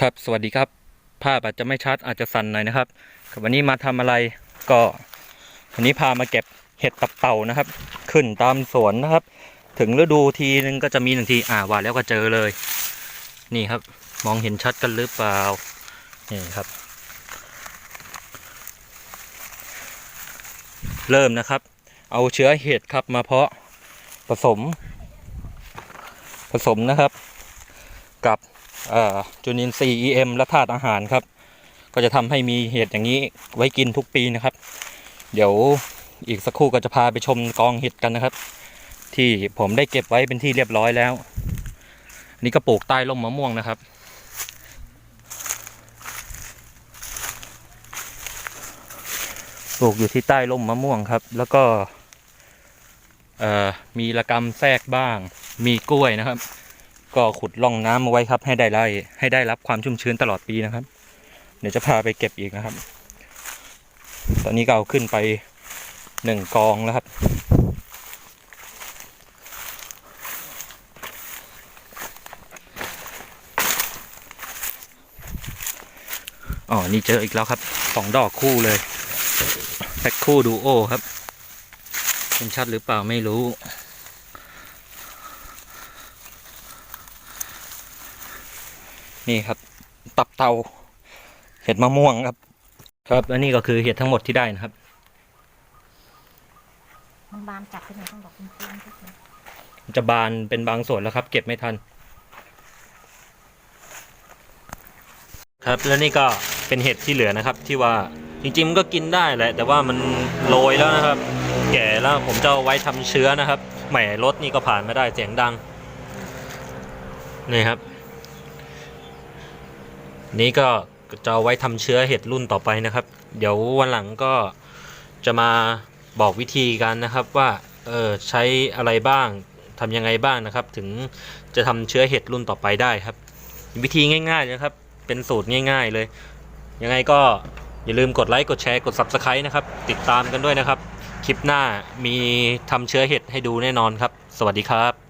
ครับสวัสดีครับ ภาพอาจจะไม่ชัดอาจจะสั่นหน่อยนะครับครับวันนี้มาทำอะไรก็วันนี้พามาเก็บเห็ดตับเต่านะครับ ขึ้นตามสวนนะครับ ถึงฤดูทีนึงก็จะมีหนึ่งทีอ่าว่าแล้วก็เจอเลย นี่ครับ มองเห็นชัดกันหรือเปล่านี่ครับ เริ่มนะครับ เอาเชื้อเห็ดครับมาเพาะผสม ผสมนะครับ กับ จุลินทรีย์ EM และธาตุอาหารครับ ก็จะทำให้มีเห็ดอย่างนี้ไว้กินทุกปีนะครับ เดี๋ยวอีกสักครู่ก็จะพาไปชมกองเห็ดกันนะครับ ที่ผมได้เก็บไว้เป็นที่เรียบร้อยแล้ว นี่ก็ปลูกใต้ร่มมะม่วงนะครับปลูกอยู่ที่ใต้ร่มมะม่วงครับ แล้วก็มีระกำแทรกบ้าง มีกล้วยนะครับ ก็ขุดร่องน้ำเอาไว้ครับ ให้ได้ไล่ให้ได้รับความชุ่มชื้นตลอดปีนะครับ เดี๋ยวจะพาไปเก็บอีกนะครับ ตอนนี้ก็เอาขึ้นไปหนึ่งกองแล้วครับ อ๋อ นี่เจออีกแล้วครับสองดอกคู่เลยแพ็คคู่ดูโอครับ เป็นชัดหรือเปล่าไม่รู้ นี่ครับ ตับเตา เห็ดมะม่วงครับ ครับและนี่ก็คือเห็ดทั้งหมดที่ได้นะครับมันบานจัดขึ้นมาต้องบอกคุณครูทุกคนจะบานเป็นบางส่วนแล้วครับ เก็บไม่ทัน ครับแล้วนี่ก็เป็นเห็ดที่เหลือนะครับ ที่ว่าจริงๆมันก็กินได้แหละ แต่ว่ามันโรยแล้วนะครับ แก่แล้วผมจะเอาไว้ทำเชื้อนะครับแหมรถนี่ก็ผ่านไม่ได้เสียงดังนี่ครับ นี่ก็จะเอาไว้ทำเชื้อเห็ดรุ่นต่อไปนะครับ เดี๋ยววันหลังก็จะมาบอกวิธีกันนะครับว่าเออใช้อะไรบ้างทำยังไงบ้างนะครับ ถึงจะทำเชื้อเห็ดรุ่นต่อไปได้ครับ วิธีง่ายๆนะครับ เป็นสูตรง่าย ๆเลย ยังไงก็อย่าลืมกดไลค์กดแชร์กด Subscribe นะครับ ติดตามกันด้วยนะครับ คลิปหน้ามีทำเชื้อเห็ดให้ดูแน่นอนครับ สวัสดีครับ